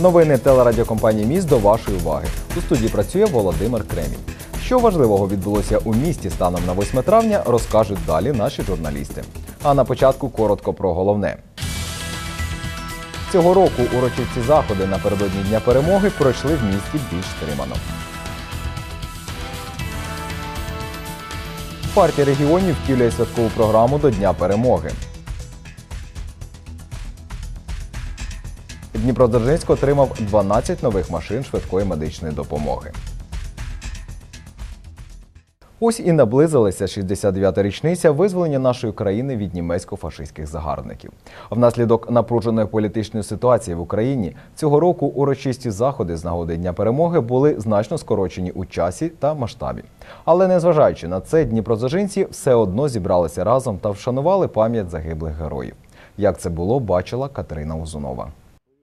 Новини телерадіокомпанії Міст до вашої уваги. У студії працює Володимир Кремінь. Що важливого відбулося у місті станом на 8 травня, розкажуть далі наші журналісти. А на початку коротко про головне. Цього року урочисті заходи напередодні Дня перемоги пройшли в місті більш стримано. Партія регіонів втілює святкову програму до Дня перемоги. Дніпродзержинськ отримав 12 нових машин швидкої медичної допомоги. Ось і наблизилася 69-та річниця визволення нашої країни від німецько-фашистських загарбників. Внаслідок напруженої політичної ситуації в Україні цього року урочисті заходи з нагоди Дня перемоги були значно скорочені у часі та масштабі. Але незважаючи на це, дніпродзержинці все одно зібралися разом та вшанували пам'ять загиблих героїв. Як це було, бачила Катерина Узунова.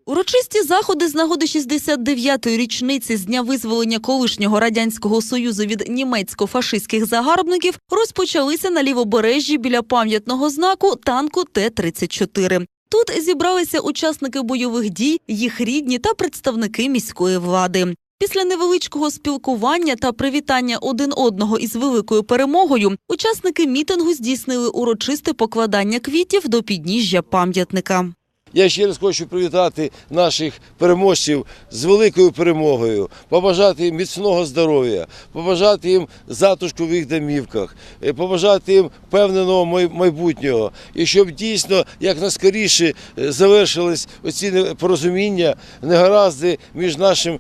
Урочисті заходи з нагоди 69-ї річниці з дня визволення колишнього радянського союзу від німецько-фашистських загарбників розпочалися на лівобережжі біля пам'ятного знаку танку Т-34. Тут зібралися учасники бойових дій, їх рідні та представники міської влади. Після невеличкого спілкування та привітання один одного із великою перемогою учасники мітингу здійснили урочисте покладання квітів до підніжжя пам'ятника. Я ще раз хочу привітати наших переможців з великою перемогою, побажати їм міцного здоров'я, побажати їм затушку в їх домівках, е, побажати їм впевненого май- майбутнього. І щоб дійсно якнаскоріше е, завершились оці непорозуміння, негаразди між нашим.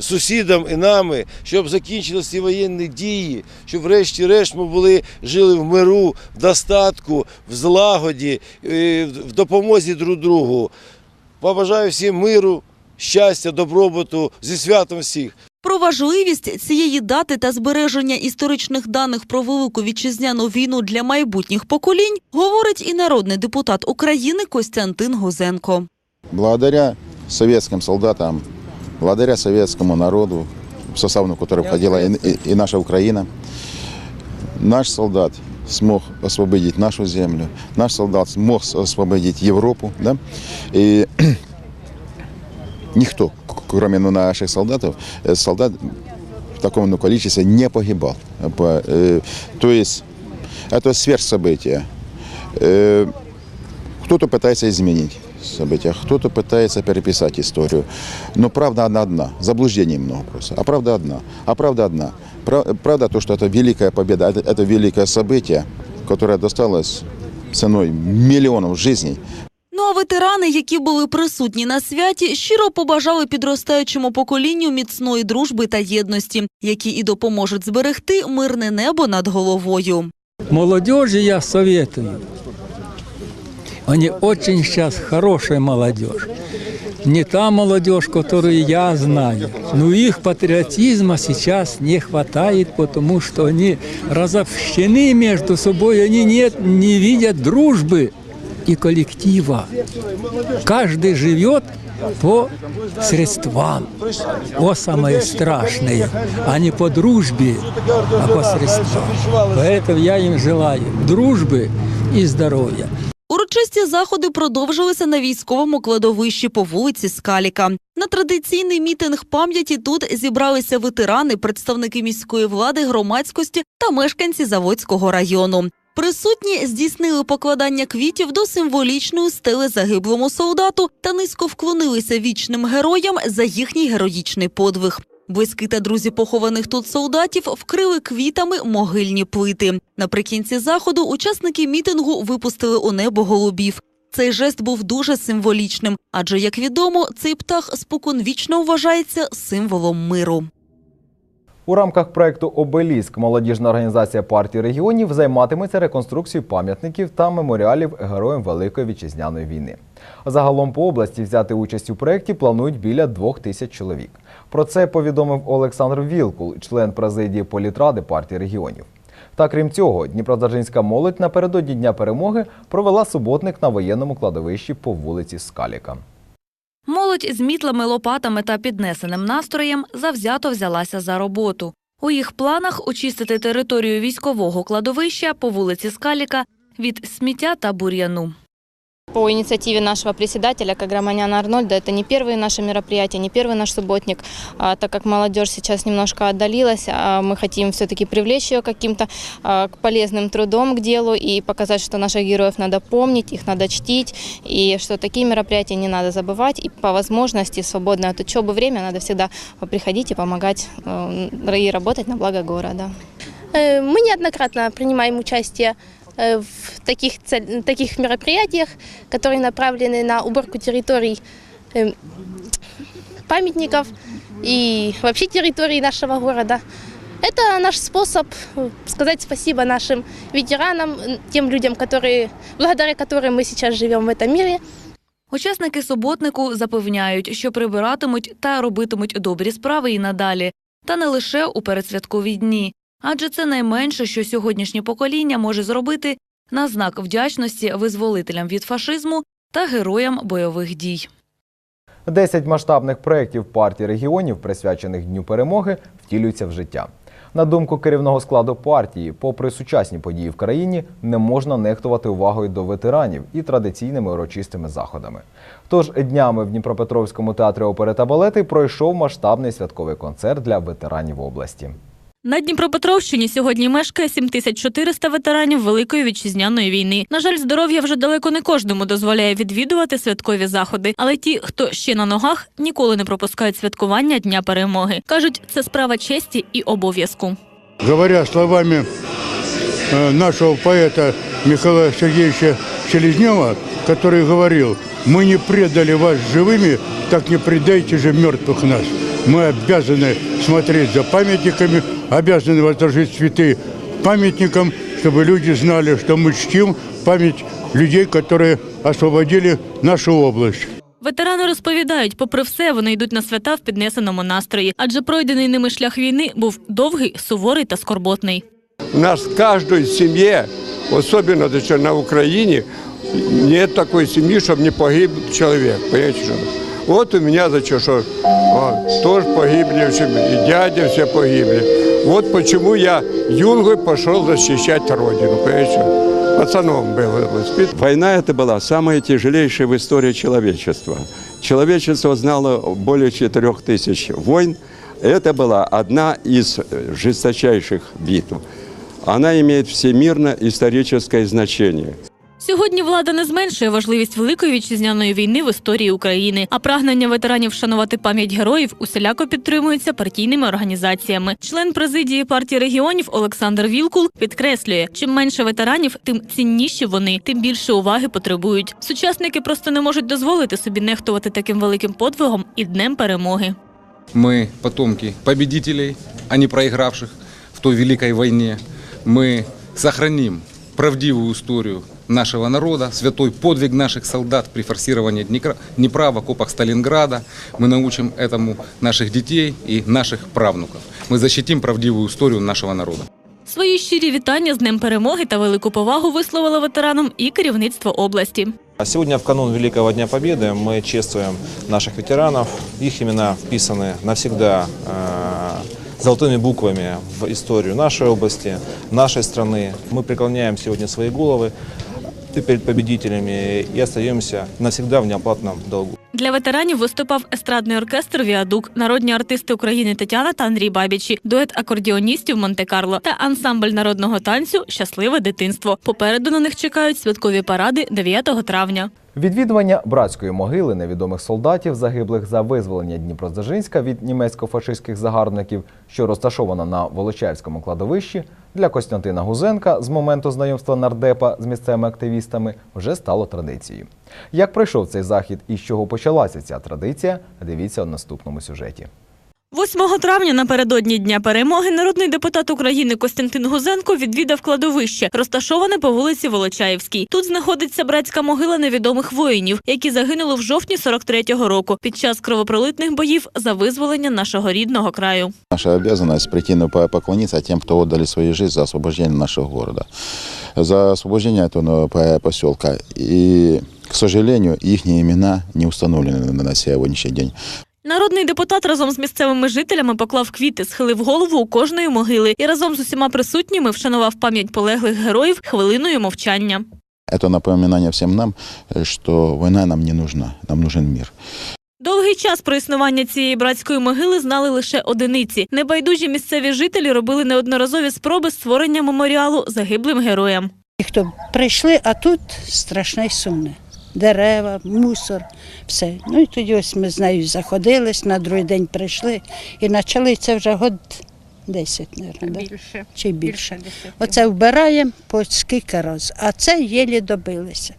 Сусідам і нами, щоб закінчилися ці воєнні дії, щоб врешті-решт ми були жили в миру, в достатку, в злагоді, е, в допомозі друг другу. Побажаю всім миру, щастя, добробуту, зі святом всіх. Про важливість цієї дати та збереження історичних даних про велику вітчизняну війну для майбутніх поколінь говорить і народний депутат України Костянтин Гузенко. Благодаря советским солдатам, благодаря советскому народу, в состав которого входила и, и- и наша Украина, наш солдат смог освободить нашу землю, наш солдат смог освободить Европу, да? и никто, кроме ну, наших солдатов, э, солдат в таком ну, количестве не погибал. По- э, То есть это сверхсобытие. Э, Кто-то пытается изменить события, кто-то пытается переписать историю. Но правда она одна. Заблуждений много просто. А правда одна. А правда одна. Пра- Правда то, что это великая победа, это, это великое событие, которое досталось ценой миллионов жизней. Ну а ветерани, які були присутні на святі, щиро побажали підростаючому поколінню міцної дружби та єдності, які і допоможуть зберегти мирне небо над головою. Молодежи я советую. Они очень сейчас хорошая молодежь. Не та молодежь, которую я знаю. Но их патриотизма сейчас не хватает, потому что они разобщены между собой, они нет, не видят дружбы и коллектива. Каждый живет по средствам. О, самое страшное, а не по дружбе, а по средствам. Поэтому я им желаю дружбы и здоровья. Урочисті заходи продовжилися на військовому кладовищі по вулиці Скаліка. На традиційний мітинг пам'яті тут зібралися ветерани, представники міської влади, громадськості та мешканці Заводського району. Присутні здійснили покладання квітів до символічної стели загиблому солдату та низько вклонилися вічним героям за їхній героїчний подвиг. Близькі та друзі похованих тут солдатів вкрили квітами могильні плити. Наприкінці заходу учасники мітингу випустили у небо голубів. Цей жест був дуже символічним, адже, як відомо, цей птах споконвічно вважається символом миру. У рамках проекту Обеліск молодіжна організація партії регіонів займатиметься реконструкцією пам'ятників та меморіалів героям Великої вітчизняної війни. Загалом по області взяти участь у проєкті планують біля двох тисяч чоловік. Про це повідомив Олександр Вілкул, член президії політради партії регіонів. Та крім цього, Дніпродзержинська молодь напередодні Дня перемоги провела суботник на воєнному кладовищі по вулиці Скаліка. Молодь з мітлами, лопатами та піднесеним настроєм завзято взялася за роботу. У їх планах очистити територію військового кладовища по вулиці Скаліка від сміття та бур'яну. По инициативе нашего председателя Каграманяна Арнольда это не первые наши мероприятия, не первый наш субботник, А, так как молодежь сейчас немножко отдалилась, а мы хотим все-таки привлечь ее каким-то а, к полезным трудом к делу и показать, что наших героев надо помнить, их надо чтить, и что такие мероприятия не надо забывать, и по возможности свободное от учебы время надо всегда приходить и помогать э, и работать на благо города. Э, Мы неоднократно принимаем участие в таких, цель- таких мероприятиях, которые направлены на уборку территорий э, памятников и вообще территории нашего города. Это наш способ э, сказать спасибо нашим ветеранам, м, тем людям, которые, благодаря которым мы сейчас живем в этом мире. Учасники суботнику запевняють, що прибиратимуть та робитимуть добрі справи і надалі, та не лише у передсвяткові дні. Адже це найменше, що сьогоднішнє покоління може зробити на знак вдячності визволителям від фашизму та героям бойових дій. Десять масштабних проєктів партії регіонів, присвячених Дню перемоги, втілюються в життя. На думку керівного складу партії, попри сучасні події в країні, не можна нехтувати увагою до ветеранів і традиційними урочистими заходами. Тож днями в Дніпропетровському театрі опери та балети пройшов масштабний святковий концерт для ветеранів області. На Дніпропетровщині сьогодні мешкає 7400 ветеранів Великої вітчизняної війни. На жаль, здоров'я вже далеко не кожному дозволяє відвідувати святкові заходи. Але ті, хто ще на ногах, ніколи не пропускають святкування Дня перемоги. кажуть, це справа честі і обов'язку. говоря словами э, нашего поэта Михаила Сергеевича Селезнева, который говорил, мы не предали вас живыми, так не предайте же мертвых нас. Мы обязаны смотреть за памятниками, обязаны возложить цветы памятникам, чтобы люди знали, что мы чтим память людей, которые освободили нашу область. Ветерани розповідають, попри все, вони йдуть на свята в піднесеному настрої, адже пройдений ними шлях війни був довгий, суворий та скорботний. У нас в каждой семье, особенно даже на Украине, нет такой семьи, чтобы не погиб человек. Вот у меня за что вот, тоже погибли, все, и дяди все погибли. Вот почему я юнгой пошел защищать Родину. Понимаете? Пацаном был воспитан. Война это была самая тяжелейшая в истории человечества. Человечество знало более четырех тысяч войн. Это была одна из э, жесточайших битв. Она имеет всемирно-историческое значение. Сьогодні влада не зменшує важливість великої вітчизняної війни в історії України, а прагнення ветеранів вшанувати пам'ять героїв усіляко підтримується партійними організаціями. Член президії партії регіонів Олександр Вілкул підкреслює, чим менше ветеранів, тим цінніші вони, тим більше уваги потребують. Сучасники просто не можуть дозволити собі нехтувати таким великим подвигом і днем перемоги. Мы потомки победителей, а не проигравших в той великой войне. Мы сохраним правдивую историю нашего народа, святой подвиг наших солдат при форсировании Днекра- Днепра в окопах Сталинграда. Мы научим этому наших детей и наших правнуков. Мы защитим правдивую историю нашего народа. Свої щирі вітання з Днем перемоги та велику повагу висловили ветеранам і керівництво області. А Сегодня в канун Великого Дня Победы мы чествуем наших ветеранов. Их имена вписаны навсегда э, золотыми буквами в историю нашей области, нашей страны. Мы преклоняем сегодня свои головы перед победителями и остаемся навсегда в неоплатном долгу. Для ветеранів виступав естрадний оркестр Віадук, народні артисти України Тетяна та Андрій Бабічі, дует акордіоністів Монте-Карло та ансамбль народного танцю Щасливе дитинство. Попереду на них чекають святкові паради 9 травня. Відвідування братської могили невідомих солдатів, загиблих за визволення Дніпродзержинська від німецько-фашистських загарбників, що розташована на Волочаївському кладовищі, для Костянтина Гузенка з моменту знайомства нардепа з місцевими активістами вже стало традицією. Як пройшов цей захід і з чого почалася ця традиція, дивіться у наступному сюжеті. 8 травня напередодні Дня перемоги народний депутат України Костянтин Гузенко відвідав кладовище, розташоване по вулиці Волочаївській. Тут знаходиться братська могила невідомих воїнів, які загинули в жовтні 43-го року під час кровопролитних боїв за визволення нашого рідного краю. Наша обязанность прийти на по- поклониться тем, кто отдали свою жизнь за освобождение нашего города, за освобождение этого по- поселка. И, к сожалению, их имена не установлены на сегодняшний день. Народний депутат разом з місцевими жителями поклав квіти, схилив голову у кожної могили і разом з усіма присутніми вшанував пам'ять полеглих героїв хвилиною мовчання. Это напоминание всем нам, что война нам не нужна, нам нужен мир. Довгий час про існування цієї братської могили знали лише одиниці. Небайдужі місцеві жителі робили неодноразові спроби створення меморіалу загиблим героям. Хто прийшли, а тут страшне й сумне. Дерева, мусор, все. Ну і тоді ось ми з нею заходились, на другий день прийшли і почали це вже год 10, мабуть, да? Більше. чи більше. десяти. Оце вбираємо по скільки разів, а це єлі добилися.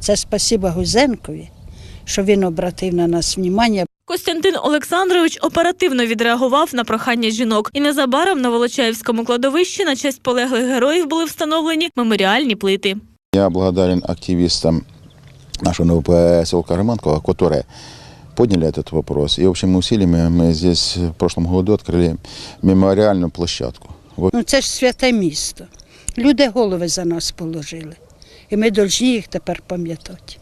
Це спасіба Гузенкові, що він обратив на нас увагу. Костянтин Олександрович оперативно відреагував на прохання жінок, і незабаром на Волочаївському кладовищі на честь полеглих героїв були встановлені меморіальні плити. Я благодарен активистам нашего поселка Романкова, которые подняли этот вопрос. И общими усилиями мы здесь в прошлом году открыли мемориальную площадку. Вот Ну це ж святе місто. Люди голови за нас положили. І ми повинні їх тепер пам'ятати.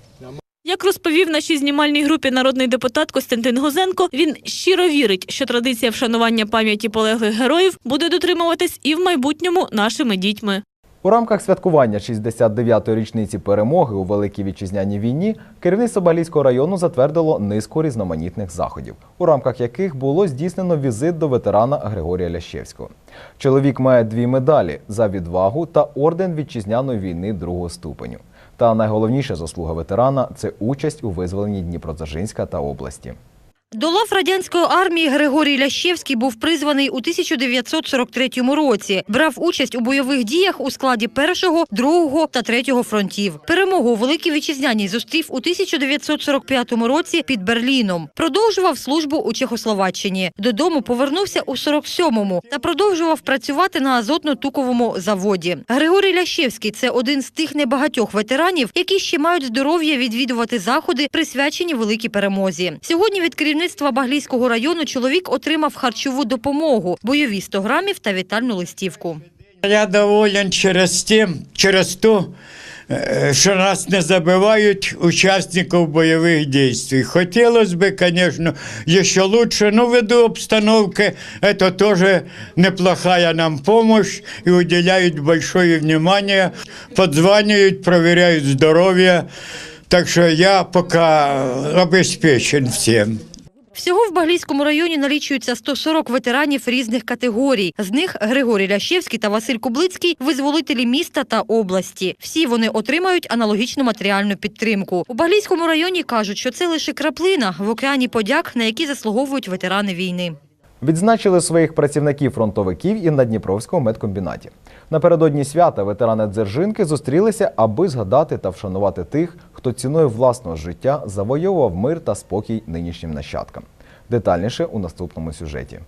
Як розповів нашій знімальній групі народний депутат Костянтин Гузенко, він щиро вірить, що традиція вшанування пам'яті полеглих героїв буде дотримуватись і в майбутньому нашими дітьми. У рамках святкування 69-ї річниці перемоги у Великій Вітчизняній війні керівництво Балійського району затвердило низку різноманітних заходів, у рамках яких було здійснено візит до ветерана Григорія Лящевського. Чоловік має дві медалі за відвагу та орден вітчизняної війни другого ступеню. Та найголовніша заслуга ветерана це участь у визволенні Дніпродзержинська та області. До лав радянської армії Григорій Лящевський був призваний у 1943 році. Брав участь у бойових діях у складі першого, другого та третього фронтів. Перемогу у Великій Вітчизняній зустрів у 1945 році під Берліном. Продовжував службу у Чехословаччині. Додому повернувся у 47-му та продовжував працювати на азотно-туковому заводі. Григорій Лящевський це один з тих небагатьох ветеранів, які ще мають здоров'я відвідувати заходи, присвячені великій перемозі. Сьогодні від керівництва Баглійського району чоловік отримав харчову допомогу, бойові 100 грамів та вітальну листівку. Я доволен через тим, через то, е, що нас не забивають учасників бойових дій. Хотілося б, звісно, ще лучше, но ввиду обстановки, це теж неплохая нам допомога і уделяють большое внимание, подзванюють, перевіряють здоров'я. Так що я поки обезпечен всім. Всього в Баглійському районі налічується 140 ветеранів різних категорій. З них Григорій Лящевський та Василь Кублицький – визволителі міста та області. Всі вони отримають аналогічну матеріальну підтримку. У Баглійському районі кажуть, що це лише краплина в океані подяк, на які заслуговують ветерани війни. Відзначили своїх працівників-фронтовиків і на Дніпровському медкомбінаті. Напередодні свята ветерани Дзержинки зустрілися, аби згадати та вшанувати тих, хто ціною власного життя завойовував мир та спокій нинішнім нащадкам. Детальніше у наступному сюжеті.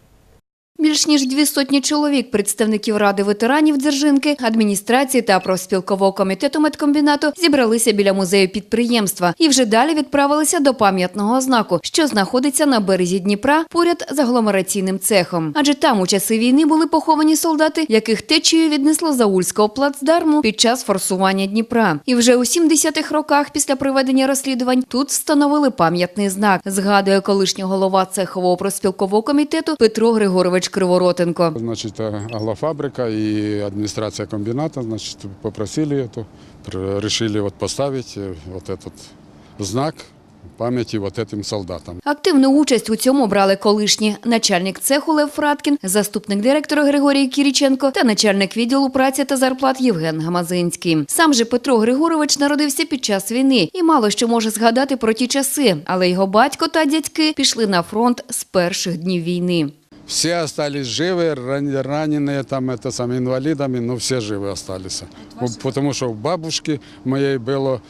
Більш ніж дві сотні чоловік, представників Ради ветеранів Дзержинки, адміністрації та профспілкового комітету медкомбінату зібралися біля музею підприємства і вже далі відправилися до пам'ятного знаку, що знаходиться на березі Дніпра поряд з агломераційним цехом. Адже там у часи війни були поховані солдати, яких течією віднесло Заульського плацдарму під час форсування Дніпра. І вже у 70-х роках після проведення розслідувань тут встановили пам'ятний знак. Згадує колишній голова цехового профспілкового комітету Петро Григорович Криворотенко. Значит, э, аглофабрика и администрация комбината, значит, попросили это, пр- решили вот поставить э, вот этот знак памяти вот этим солдатам. Активну участь у цьому брали колишні начальник цеху Лев Фраткін, заступник директора Григорій Кіріченко та начальник відділу праці та зарплат Євген Гамазинський. Сам же Петро Григорович народився під час війни і мало що може згадати про ті часи, але його батько та дядьки пішли на фронт з перших днів війни. Все остались живы, ран- раненые, там, это, сам, инвалидами, но все живы остались. Потому что у бабушки моей было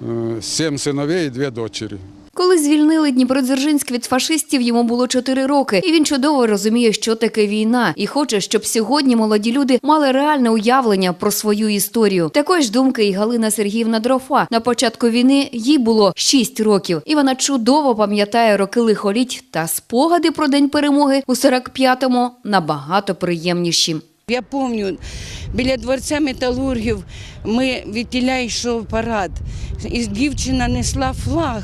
э, семь сыновей и две дочери. Коли звільнили Дніпродзержинськ від фашистів, йому було 4 роки, і він чудово розуміє, що таке війна, і хоче, щоб сьогодні молоді люди мали реальне уявлення про свою історію. Такої ж думки і Галина Сергіївна Дрофа. На початку війни їй було 6 років, і вона чудово пам'ятає роки лихоліть та спогади про день перемоги у 45-му набагато приємніші. Я пам'ятаю, біля дворця металургів ми відтіля йшов парад, і дівчина несла флаг.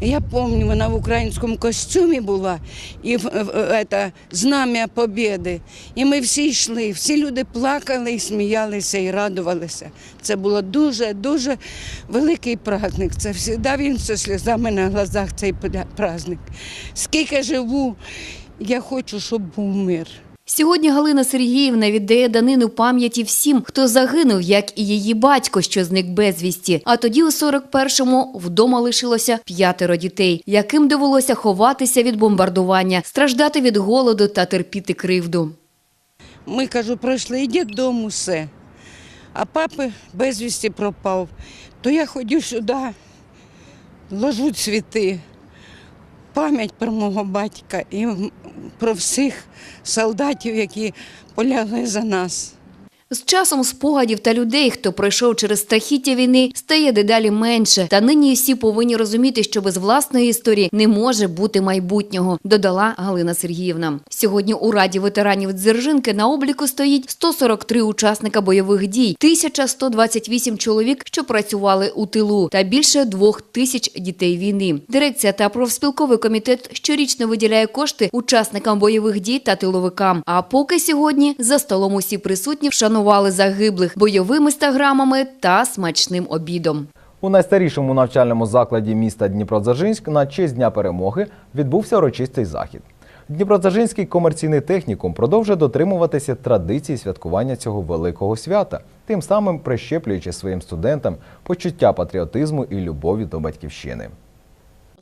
Я пам'ятаю, вона в українському костюмі була і в- знам'я Побєди. І ми всі йшли, всі люди плакали і сміялися і радувалися. Це було дуже, дуже великий праздник. Це завжди він зі сльозами на глазах цей праздник. Скільки живу, я хочу, щоб був мир. Сьогодні Галина Сергіївна віддає данину пам'яті всім, хто загинув, як і її батько, що зник безвісті. А тоді, у 41-му, вдома лишилося п'ятеро дітей, яким довелося ховатися від бомбардування, страждати від голоду та терпіти кривду. Ми кажу, пройшли, йдіть додому все. А папи безвісті пропав. То я ходю сюди, ложу цвіти, пам'ять про мого батька і про всіх солдатів, які полягли за нас. З часом спогадів та людей, хто пройшов через страхіття війни, стає дедалі менше. Та нині всі повинні розуміти, що без власної історії не може бути майбутнього, додала Галина Сергіївна. Сьогодні у Раді ветеранів Дзержинки на обліку стоїть 143 учасника бойових дій, 1128 чоловік, що працювали у тилу, та більше двох тисяч дітей війни. Дирекція та профспілковий комітет щорічно виділяє кошти учасникам бойових дій та тиловикам. А поки сьогодні за столом усі присутні вшанували загиблих бойовими стаграмами та смачним обідом. У найстарішому навчальному закладі міста Дніпродзержинськ на честь Дня перемоги відбувся урочистий захід. Дніпродзержинський комерційний технікум продовжує дотримуватися традицій святкування цього великого свята, тим самим прищеплюючи своїм студентам почуття патріотизму і любові до батьківщини.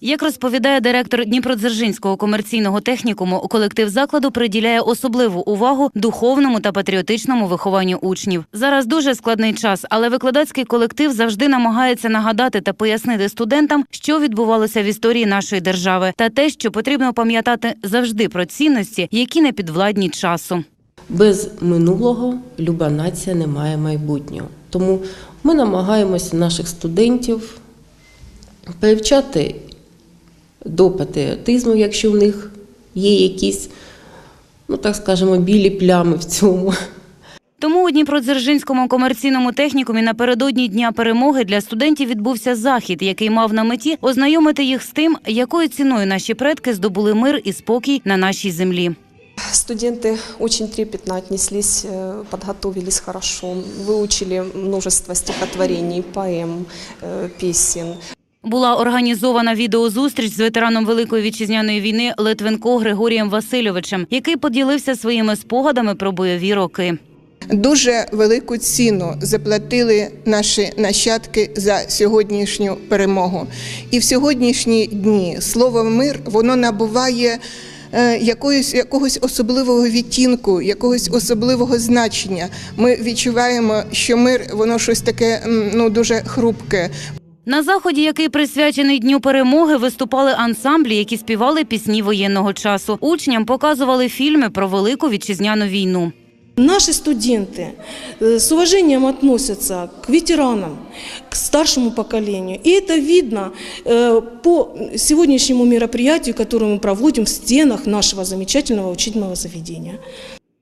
Як розповідає директор Дніпродзержинського комерційного технікуму, колектив закладу приділяє особливу увагу духовному та патріотичному вихованню учнів. Зараз дуже складний час, але викладацький колектив завжди намагається нагадати та пояснити студентам, що відбувалося в історії нашої держави, та те, що потрібно пам'ятати завжди про цінності, які не підвладні часу. Без минулого люба нація не має майбутнього. Тому ми намагаємося наших студентів привчати до патріотизму, якщо в них є якісь, ну так скажемо, білі плями в цьому. Тому у Дніпродзержинському комерційному технікумі напередодні дня перемоги для студентів відбувся захід, який мав на меті ознайомити їх з тим, якою ціною наші предки здобули мир і спокій на нашій землі. Студенты очень трепетно отнеслись, э, подготовились хорошо, выучили множество стихотворений, поэм, э, песен. Була організована відеозустріч з ветераном Великої вітчизняної війни Литвинко Григорієм Васильовичем, який поділився своїми спогадами про бойові роки. Дуже велику ціну заплатили наші нащадки за сьогоднішню перемогу. І в сьогоднішні дні слово мир воно набуває е, якоїсь, якогось особливого відтінку, якогось особливого значення. Ми відчуваємо, що мир воно щось таке ну дуже хрупке. На заході, який присвячений Дню перемоги, виступали ансамблі, які співали пісні воєнного часу. Учням показували фільми про велику вітчизняну війну. Наши студенты э, с уважением относятся к ветеранам, к старшему поколению. И это видно э, по сегодняшнему мероприятию, которое мы проводим в стенах нашего замечательного учебного заведения.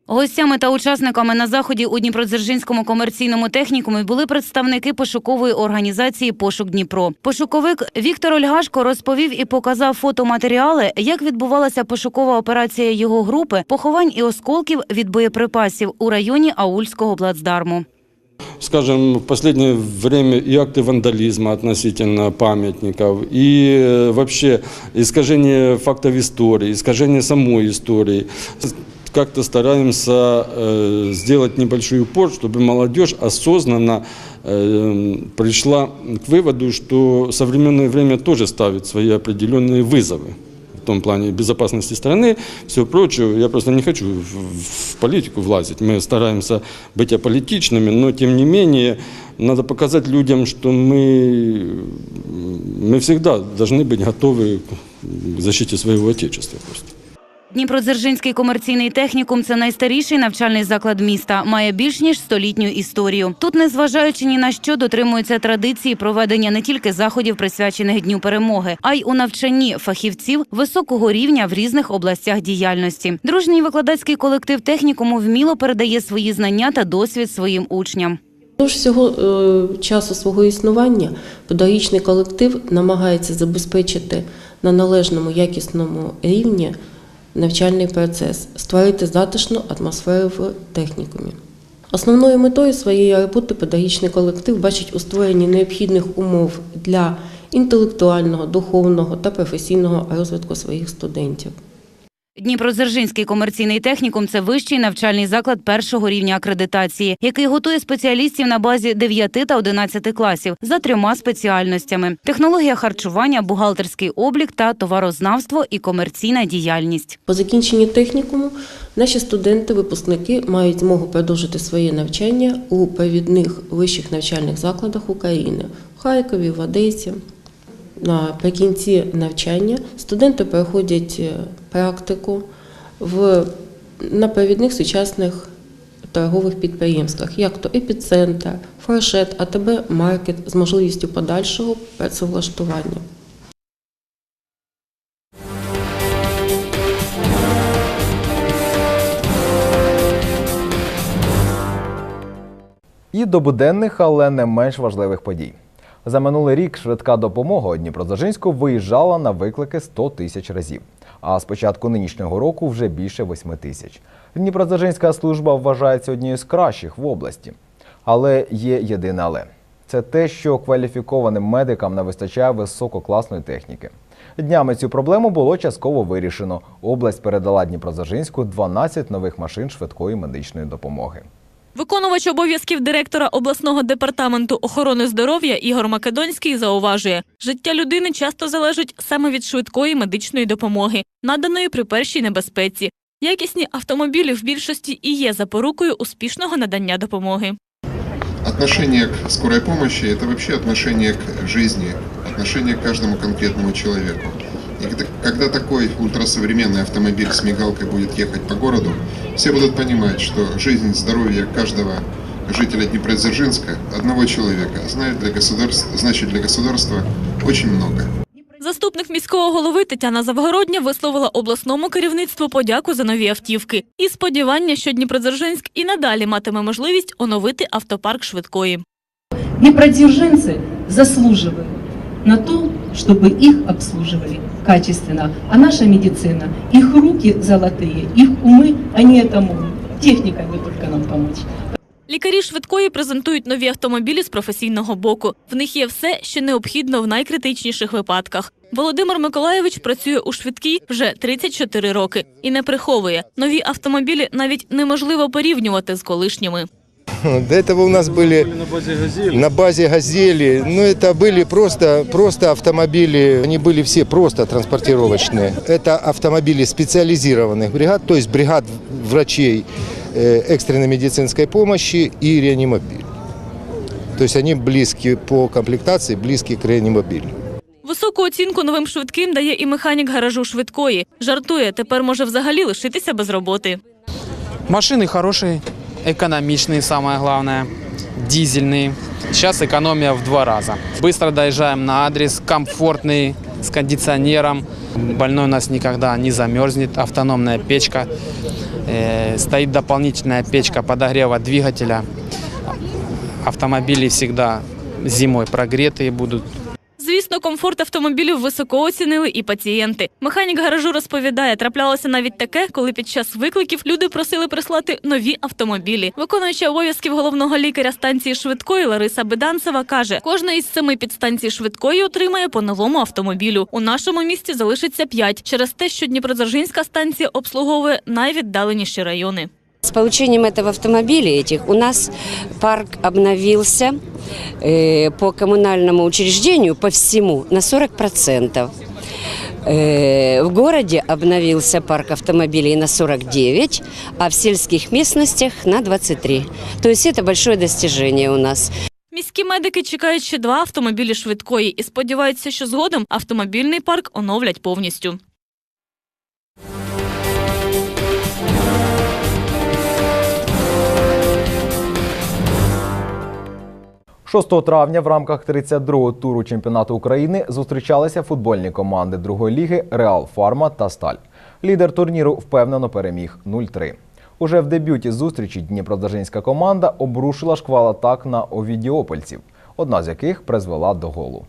Гостями та учасниками на заході у Дніпродзержинському комерційному технікумі були представники пошукової організації Пошук Дніпро. Пошуковик Віктор Ольгашко розповів і показав фотоматеріали, як відбувалася пошукова операція його групи поховань і осколків від боєприпасів у районі Аульського плацдарму. скажем, в последнее время и акты вандализма относительно памятников, и э, вообще искажение фактов истории, искажение самой истории. Как-то стараемся э, сделать небольшой упор, чтобы молодежь осознанно э, пришла к выводу, что современное время тоже ставит свои определенные вызовы в том плане безопасности страны, все прочее. Я просто не хочу в, в политику влазить. Мы стараемся быть аполитичными, но тем не менее Надо показать людям, что мы, мы всегда должны быть готовы к защите своего Отечества просто. Дніпродзержинський комерційний технікум це найстаріший навчальний заклад міста. Має більш ніж столітню історію. Тут, незважаючи ні на що, дотримуються традиції проведення не тільки заходів, присвячених дню перемоги, а й у навчанні фахівців високого рівня в різних областях діяльності. Дружній викладацький колектив технікуму вміло передає свої знання та досвід своїм учням. Тож всього е, часу свого існування педагогічний колектив намагається забезпечити на належному якісному рівні навчальний процес, створити затишну атмосферу в технікумі. Основною метою своєї роботи педагогічний колектив бачить у створенні необхідних умов для інтелектуального, духовного та професійного розвитку своїх студентів. Дніпродзержинський комерційний технікум це вищий навчальний заклад першого рівня акредитації, який готує спеціалістів на базі 9 та 11 класів за трьома спеціальностями: технологія харчування, бухгалтерський облік та товарознавство і комерційна діяльність. По закінченні технікуму наші студенти-випускники мають змогу продовжити своє навчання у провідних вищих навчальних закладах України в Харкові, в Одесі. Наприкінці навчання студенти проходять е, практику в, на провідних сучасних торгових підприємствах, як то епіцентр, форшет, АТБ маркет з можливістю подальшого працевлаштування. І до буденних, але не менш важливих подій. За минулий рік швидка допомога у Дніпродзержинську виїжджала на виклики 100 тисяч разів. А з початку нинішнього року вже більше 8 тисяч. Дніпродзержинська служба вважається однією з кращих в області. Але є єдине але. Це те, що кваліфікованим медикам не вистачає висококласної техніки. Днями цю проблему було частково вирішено. Область передала Дніпродзержинську 12 нових машин швидкої медичної допомоги. Виконувач обов'язків директора обласного департаменту охорони здоров'я Ігор Македонський зауважує, життя людини часто залежить саме від швидкої медичної допомоги, наданої при першій небезпеці. Якісні автомобілі в більшості і є запорукою успішного надання допомоги. Отношение к скорой помощи – это вообще отношение к жизни, отношение к каждому конкретному человеку. И когда, когда такой ультрасовременный автомобиль с мигалкой будет ехать по городу, все будут понимать, что жизнь, здоровье каждого жителя Днепродзержинска, одного человека, знает для государства, значит для государства очень много. Заступник міського голови Тетяна Завгородня висловила обласному керівництву подяку за нові автівки і сподівання, що Дніпродзержинськ і надалі матиме можливість оновити автопарк швидкої. Днепродзержинцы заслуживают на то, чтобы их обслуживали качественно. А наша медицина, их руки золотые, их умы, они это могут. Техника бы только нам помочь. Лікарі швидкої презентують нові автомобілі з професійного боку. В них є все, що необхідно в найкритичніших випадках. Володимир Миколаєвич працює у швидкій вже 34 роки і не приховує. Нові автомобілі навіть неможливо порівнювати з колишніми. До этого у нас были на базе «Газели». Ну, это были просто, просто автомобили, они были все просто транспортировочные. Это автомобили специализированных бригад, то есть бригад врачей э, экстренной медицинской помощи и реанимобиль. То есть они близки по комплектации, близки к реанимобилю. Високу оцінку новим швидким дає і механік гаражу швидкої. Жартує, тепер може взагалі лишитися без роботи. Машины хорошие, экономичные, самое главное, дизельные. Сейчас экономия в два раза. Быстро доезжаем на адрес, комфортный, с кондиционером. Больной у нас никогда не замерзнет. Автономная печка. Э, стоит дополнительная печка подогрева двигателя. Автомобили всегда зимой прогретые будут. Звісно, комфорт автомобілів високо оцінили і пацієнти. Механік гаражу розповідає, траплялося навіть таке, коли під час викликів люди просили прислати нові автомобілі. Виконуюча обов'язків головного лікаря станції швидкої Лариса Беданцева каже, кожна із семи підстанцій швидкої отримає по новому автомобілю. У нашому місті залишиться п'ять через те, що Дніпродзержинська станція обслуговує найвіддаленіші райони. С получением этого автомобиля этих у нас парк обновился э, по коммунальному учреждению по всему на 40%. Э, в городе обновился парк автомобилей на 49, а в сельских местностях на 23. То есть это большое достижение у нас. Чернівецькі медики чекають ще два автомобілі швидкої і сподіваються, що згодом автомобільний парк оновлять повністю. 6 травня в рамках 32-го туру чемпіонату України зустрічалися футбольні команди другої ліги Реал Фарма та Сталь. Лідер турніру впевнено переміг 0-3. Уже в дебюті зустрічі дніпродзержинська команда обрушила шквал атак на овідіопольців, одна з яких призвела до голу.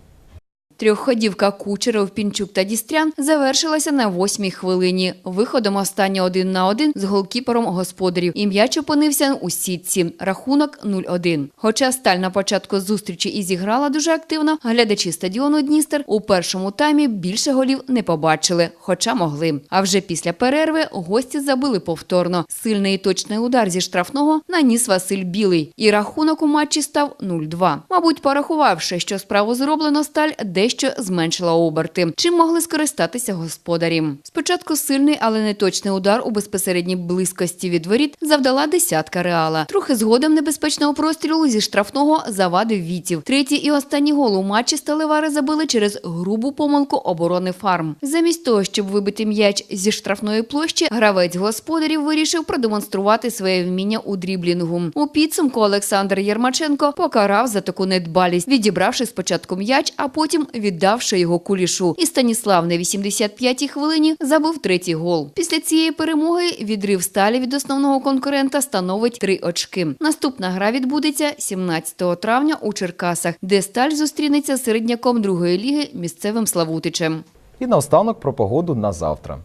Трьохходівка Кучеров, Пінчук та Дістрян завершилася на восьмій хвилині. Виходом останнє один на один з голкіпером господарів. І м'яч опинився у сітці. Рахунок 0-1. Хоча сталь на початку зустрічі і зіграла дуже активно, глядачі стадіону Дністер у першому таймі більше голів не побачили, хоча могли. А вже після перерви гості забили повторно. Сильний і точний удар зі штрафного наніс Василь Білий. І рахунок у матчі став 0-2. Мабуть, порахувавши, що справу зроблено сталь дещо зменшила оберти. Чим могли скористатися господарі? Спочатку сильний, але не точний удар у безпосередній близькості від воріт завдала десятка реала. Трохи згодом небезпечного прострілу зі штрафного завадив вітів. Третій і останній гол у матчі сталевари забили через грубу помилку оборони фарм. Замість того, щоб вибити м'яч зі штрафної площі, гравець господарів вирішив продемонструвати своє вміння у дріблінгу. У підсумку Олександр Єрмаченко покарав за таку недбалість, відібравши спочатку м'яч, а потім віддавши його кулішу. І Станіслав на 85-й хвилині забив третій гол. Після цієї перемоги відрив сталі від основного конкурента становить три очки. Наступна гра відбудеться 17 травня у Черкасах, де сталь зустрінеться з середняком другої ліги місцевим Славутичем. І наостанок про погоду на завтра.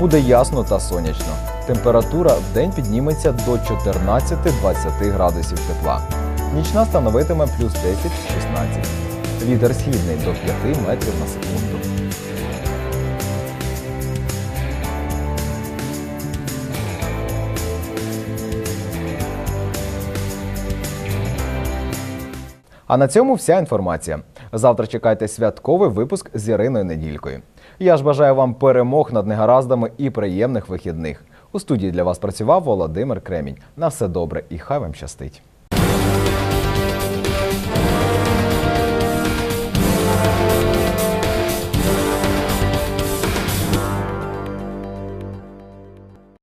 Буде ясно та сонячно. Температура в день підніметься до 14-20 градусів тепла. Нічна становитиме плюс 10-16. Вітер східний до 5 метрів на секунду. А на цьому вся інформація. Завтра чекайте святковий випуск з Іриною Недількою. Я ж бажаю вам перемог над негараздами і приємних вихідних. У студії для вас працював Володимир Кремінь. На все добре і хай вам щастить.